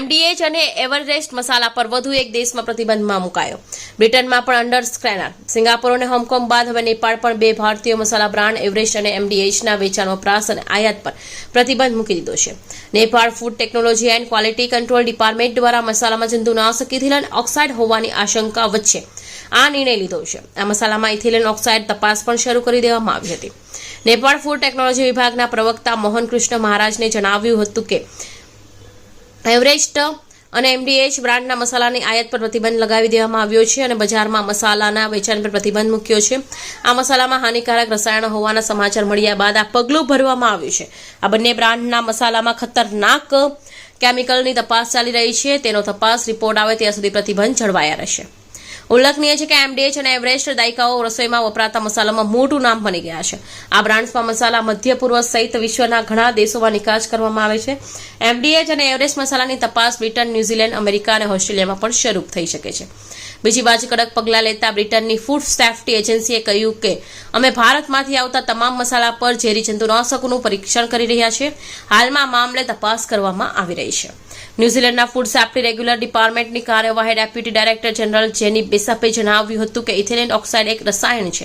MDH અને Everest મસાલા પર વધુ એક દેશમાં પ્રતિબંધમાં મુકાયો. બ્રિટનમાં પણ અંડર સ્ક્રેનર સિંગાપોર અને હોંગકોંગ બાદ હવે નેપાળ પણ બે ભારતીય મસાલા બ્રાન્ડ એવરેસ્ટ અને એમડીએચના વેચાણ વપરાશ અને આયાત પર પ્રતિબંધ મૂકી દીધો છે. Nepal food technology and quality control department દ્વારા મસાલામાં જંતુનાશક ઇથિલન ઓક્સાઇડ હોવાની આશંકા વચ્ચે આ નિર્ણય લીધો છે. આ મસાલામાં ઇથિલિન ઓક્સાઇડ તપાસ પણ શરૂ કરી દેવામાં આવી હતી. નેપાળ ફૂડ ટેકનોલોજી વિભાગના પ્રવક્તા મોહન કૃષ્ણ મહારાજને જણાવ્યું હતું કે એવરેસ્ટ અને એમડીએચ બ્રાન્ડના મસાલાની આયાત પર પ્રતિબંધ લગાવી દેવામાં આવ્યો છે અને બજારમાં મસાલાના વેચાણ પર પ્રતિબંધ મૂક્યો છે. આ મસાલામાં હાનિકારક રસાયણો હોવાના સમાચાર મળ્યા બાદ આ પગલું ભરવામાં આવ્યું છે. આ બંને બ્રાન્ડના મસાલામાં ખતરનાક કેમિકલની તપાસ ચાલી રહી છે. તેનો તપાસ રિપોર્ટ આવે ત્યાં સુધી પ્રતિબંધ જળવાયા રહેશે. ઉલ્લેખનીય છે કે એમડીએચ અને એવરેસ્ટ દાયકાઓ રસોઈમાં વપરાતા મસાલામાં મોટું નામ બની ગયા છે. આ બ્રાન્ડ્સમાં મસાલા મધ્ય પૂર્વ સહિત વિશ્વના ઘણા દેશોમાં નિકાસ કરવામાં આવે છે. એમડીએચ અને એવરેસ્ટ મસાલાની તપાસ બ્રિટન, ન્યૂઝીલેન્ડ, અમેરિકા અને ઓસ્ટ્રેલિયામાં પણ શરૂ થઈ શકે છે. બીજી બાજુ કડક પગલાં લેતા બ્રિટનની ફૂડ સેફ્ટી એજન્સીએ કહ્યું કે, અમે ભારતમાંથી આવતા તમામ મસાલા પર ઝેરી જંતુનાશકોનું પરીક્ષણ કરી રહ્યા છીએ. હાલમાં મામલે તપાસ કરવામાં આવી રહી છે. ન્યુઝીલેન્ડના ફૂડ સેફ્ટી રેગ્યુલર ડિપાર્ટમેન્ટની કાર્યવાહી ડેપ્યુટી ડાયરેક્ટર જનરલ જેની બેસાપે જણાવ્યું હતું કે ઇથિલિન ઓક્સાઇડ એક રસાયણ છે.